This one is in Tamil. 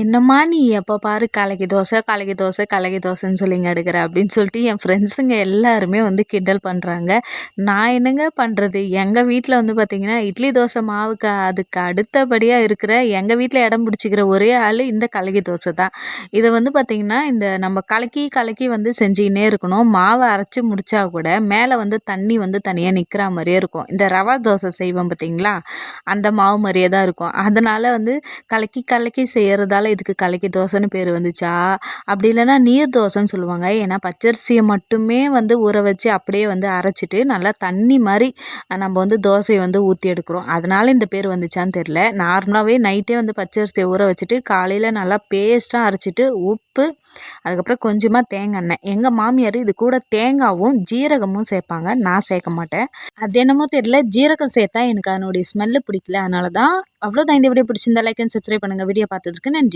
என்னம்மா நீ எப்போ பாரு கலக்கி தோசை கலக்கி தோசை கலக்கி தோசைன்னு சொல்லிங்க எடுக்கிற அப்படின்னு சொல்லிட்டு என் ஃப்ரெண்ட்ஸுங்க எல்லாருமே வந்து கிண்டல் பண்ணுறாங்க நான் என்னங்க பண்ணுறது எங்கள் வீட்டில் வந்து பார்த்திங்கன்னா இட்லி தோசை மாவுக்கு அதுக்கு அடுத்தபடியாக இருக்கிற எங்கள் வீட்டில் இடம் பிடிச்சிக்கிற ஒரே ஆள் இந்த கலக்கி தோசை தான். இதை வந்து பார்த்திங்கன்னா இந்த நம்ம கலக்கி கலக்கி வந்து செஞ்சுக்கினே இருக்கணும். மாவை அரைச்சி முடித்தா கூட மேலே வந்து தண்ணி வந்து தனியாக நிற்கிற மாதிரியே இருக்கும். இந்த ரவா தோசை செய்வோம் பார்த்திங்களா அந்த மாவு மாதிரியே தான் இருக்கும். அதனால் வந்து கலக்கி கலக்கி செய்கிறதால இதுக்கு கலக்கி தோசைன்னு பேர் வந்துச்சா? அப்படி இல்லைன்னா நீர் தோசைன்னு சொல்லுவாங்க. ஏன்னா பச்சரிசியை மட்டுமே வந்து ஊற வச்சு அப்படியே வந்து அரைச்சிட்டு நல்லா தண்ணி மாதிரி நம்ம வந்து தோசையை வந்து ஊற்றி எடுக்கிறோம். அதனால் இந்த பேர் வந்துச்சான்னு தெரில நார்மலாகவே நைட்டே வந்து பச்சரிசியை ஊற வச்சுட்டு காலையில் நல்லா பேஸ்ட்டாக அரைச்சிட்டு உப்பு அதுக்கப்புறம் கொஞ்சமாக தேங்காய் எண்ணெய். எங்கள் மாமியார் இது கூட தேங்காவும் ஜீரகமும் சேர்ப்பாங்க. நான் சேர்க்க மாட்டேன். அது என்னமோ தெரியல. ஜீரகம் சேர்த்தா எனக்கு அதனுடைய ஸ்மெல்லு பிடிக்கல. அதனால தான் அவ்வளோதான் இந்த வீடியோ பிடிச்சிருந்தா லைக் அண்ட் சப்ஸ்கிரைப் பண்ணுங்கள் வீடியோ பார்த்ததுக்கு நன்றி.